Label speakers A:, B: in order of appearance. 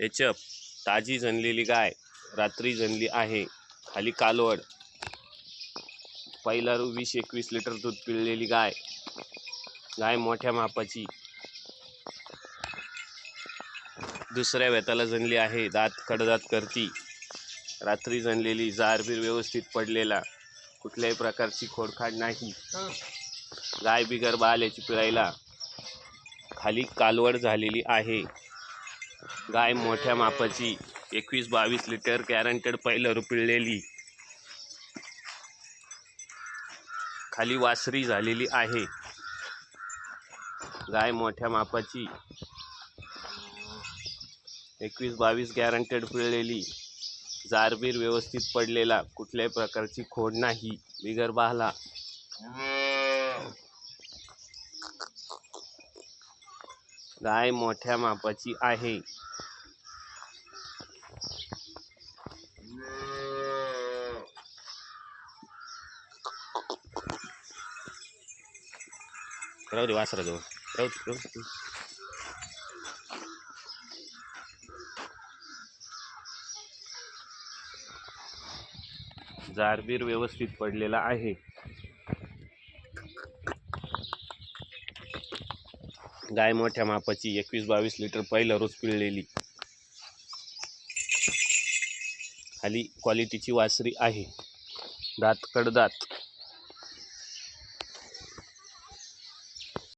A: एचप ताजी जनलेली गाय रात्री जनली आहे खाली कालवड. पहिला रू वीस एकवीस लिटर दूध पिळलेली गाय. गाय मोठ्या मापाची. दुसऱ्या वेताला जनली आहे दात कडदात करती. रात्री जनलेली जारबीर व्यवस्थित पडलेला. कुठल्याही प्रकारची खोडखाड नाही. गाय बिगर आल्याची पिळायला. खाली कालवड झालेली आहे. गाय मोठ्या मापाची एकवीस बावीस लिटर गॅरंटेड पहिलं पिळलेली. खाली वासरी झालेली आहे. गाय मोठ्या मापाची एकवीस बावीस गॅरंटेड पिळलेली. जारबीर व्यवस्थित पडलेला. कुठल्याही प्रकारची खोड नाही. बिगर बाहला. गाय मोठ्या मापाची आहे. राहू दे वासरा जवळ राहू राहू जारबीर व्यवस्थित पडलेला आहे. गाय मोठ्या मापाची एकवीस बावीस लिटर पहिलं रोज पिळलेली. खाली क्वालिटीची वासरी आहे. दात कडदात.